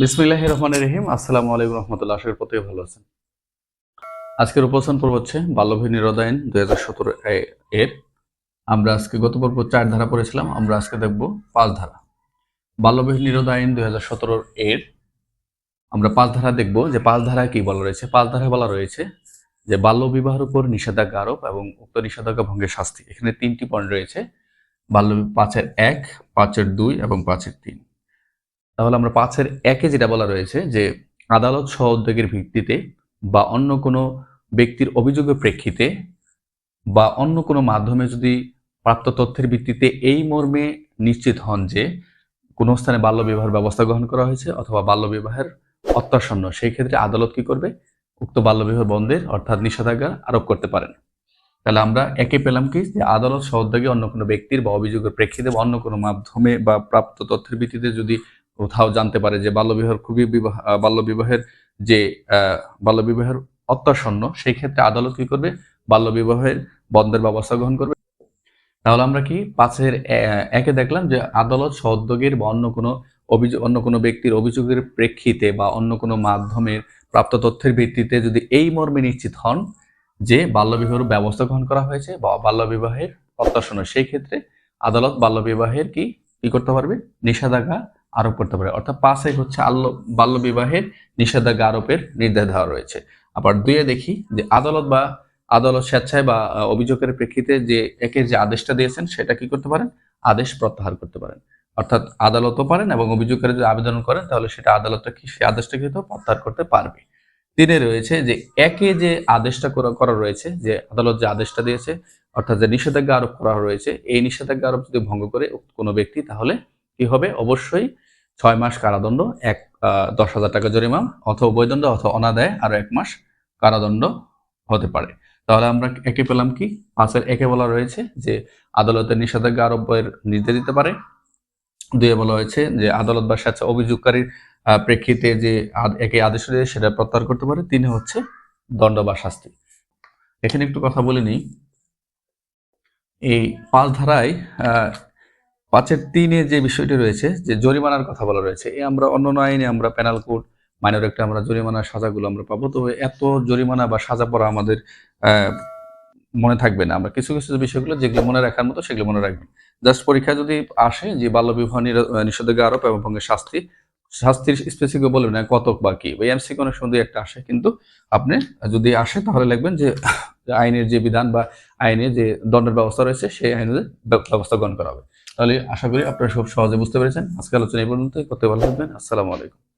বিসমিল্লাহ রহমান রহিম। আসসালামু আলাইকুম রহমতুল্লাহ। আশার প্রত্যেকে ভালো আছেন। আজকের উপস্থান পর্ব হচ্ছে বাল্যভী নিরোধ আইন দুই হাজার সতেরো এর। আমরা আজকে গত পর্ব চার ধারা পড়েছিলাম। আমরা আজকে দেখব পাঁচ ধারা। বাল্যভী নিরোধ আইন দুই হাজার সতেরো এর। আমরা পাঁচ ধারা দেখব যে পাঁচ ধারায় কি বলা রয়েছে। পাঁচ ধারায় বলা রয়েছে যে বাল্য বিবাহের উপর নিষেধাজ্ঞা আরোপ এবং উক্ত নিষেধাজ্ঞা ভঙ্গের শাস্তি। এখানে তিনটি পয়েন্ট রয়েছে। বাল্য পাঁচের এক, পাঁচের দুই এবং পাঁচের তিন। তাহলে আমরা পাঁচের একে যেটা বলা রয়েছে যে আদালত সহ উদ্যোগের ভিত্তিতে বা অন্য কোনো ব্যক্তির অভিযোগের প্রেক্ষিতে বা অন্য কোনো মাধ্যমে যদি প্রাপ্ত তথ্যের ভিত্তিতে এই মর্মে নিশ্চিত হন যে কোনো স্থানে বাল্য বিবাহের ব্যবস্থা গ্রহণ করা হয়েছে অথবা বাল্য বিবাহের অত্যাসন্ন, সেই ক্ষেত্রে আদালত কি করবে? উক্ত বাল্য বিবাহ বন্ধের অর্থাৎ নিষেধাজ্ঞা আরোপ করতে পারেন। তাহলে আমরা একে পেলাম কি? যে আদালত সহযোগে অন্য কোনো ব্যক্তির বা অভিযোগের প্রেক্ষিতে বা অন্য কোনো মাধ্যমে বা প্রাপ্ত তথ্যের ভিত্তিতে যদি কোথাও জানতে পারে যে বাল্যবিবাহ খুবই বিবাহ বাল্যবিবাহের যে বাল্যবিবাহের অত্যাসন্ন, সেই ক্ষেত্রে আদালত কি করবে? বাল্যবিবাহের বন্ধের ব্যবস্থা গ্রহণ করবে। তাহলে আমরা কি পাঁচের একে দেখলাম যে আদালত সহযোগের বা অন্য কোনো অভিযোগ, অন্য কোনো ব্যক্তির অভিযোগের প্রেক্ষিতে বা অন্য কোনো মাধ্যমের প্রাপ্ত তথ্যের ভিত্তিতে যদি এই মর্মে নিশ্চিত হন যে বাল্যবিবাহের ব্যবস্থা গ্রহণ করা হয়েছে বা বাল্যবিবাহের অত্যাসন্ন, সেই ক্ষেত্রে আদালত বাল্যবিবাহের কি কি করতে পারবে? নিষেধাজ্ঞা আরোপ করতে পারে। অর্থাৎ পাঁচে হচ্ছে আল্ল, বাল্য বিবাহের নিষেধাজ্ঞা আরোপের নির্দেশ দেওয়া রয়েছে। আবার দুইয়ে দেখি যে আদালত বা আদালত স্বেচ্ছায় বা অভিযোগের প্রেক্ষিতে যে একের যে আদেশটা দিয়েছেন সেটা কি করতে পারেন? আদেশ প্রত্যাহার করতে পারেন। অর্থাৎ আদালতও পারেন এবং অভিযোগকারী যদি আবেদন করেন তাহলে সেটা আদালতটা কি সেই আদেশটা কিন্তু প্রত্যাহার করতে পারবে। তিনে রয়েছে যে একে যে আদেশটা করা রয়েছে, যে আদালত যে আদেশটা দিয়েছে, অর্থাৎ যে নিষেধাজ্ঞা আরোপ করা রয়েছে, এই নিষেধাজ্ঞা আরোপ যদি ভঙ্গ করে কোনো ব্যক্তি তাহলে কি হবে? অবশ্যই ছয় মাস কারাদণ্ড, এক দশ হাজার টাকা জরিমাম অথবা বৈদণ্ড অথবা অনাদায় আরও এক মাস কারাদণ্ড হতে পারে। তাহলে আমরা একে পেলাম কি? পাঁচের একে বলা রয়েছে যে আদালতের নিষেধাজ্ঞা আরোপের নির্দেশ দিতে পারে। দুয়ে বলা হয়েছে যে আদালত বা স্বেচ্ছা অভিযোগকারীর প্রেক্ষিতে যে একে আদেশ রয়েছে সেটা প্রত্যাহার করতে পারে, তিনে হচ্ছে দণ্ড বা শাস্তি। এখানে একটু কথা বলে নিই। এই পাঁচ ধারায় পাঁচের তিনে যে বিষয়টি রয়েছে, যে জরিমানার কথা বলা রয়েছে এই আমরা অন্য আইনে আমরা প্যানাল কোড মাইনর একটা আমরা জরিমানার সাজাগুলো আমরা পাবো। তো এত জরিমানা বা সাজা পড়া আমাদের মনে থাকবে না। আমরা কিছু কিছু বিষয়গুলো যেগুলো মনে রাখার মতো সেগুলো মনে রাখবেন জাস্ট পরীক্ষা যদি আসে যে বাল্য বিবাহ নিষেধাজ্ঞা আরোপ এবং শাস্তি, শাস্তির স্পেসিফিক বলবেন না কত বা কি, ওই এমসি কোনো সুন্দর একটা আসে। কিন্তু আপনি যদি আসে তাহলে লিখবেন যে আইনের যে বিধান বা আইনে যে দণ্ডের ব্যবস্থা রয়েছে, সেই আইনের ব্যবস্থা গ্রহণ করা হবে। তাহলে আশা করি আপনারা সব সহজে বুঝতে পেরেছেন। আজকে আলোচনা এই পর্যন্ত করতে ভালো থাকবেন। আসসালামু আলাইকুম।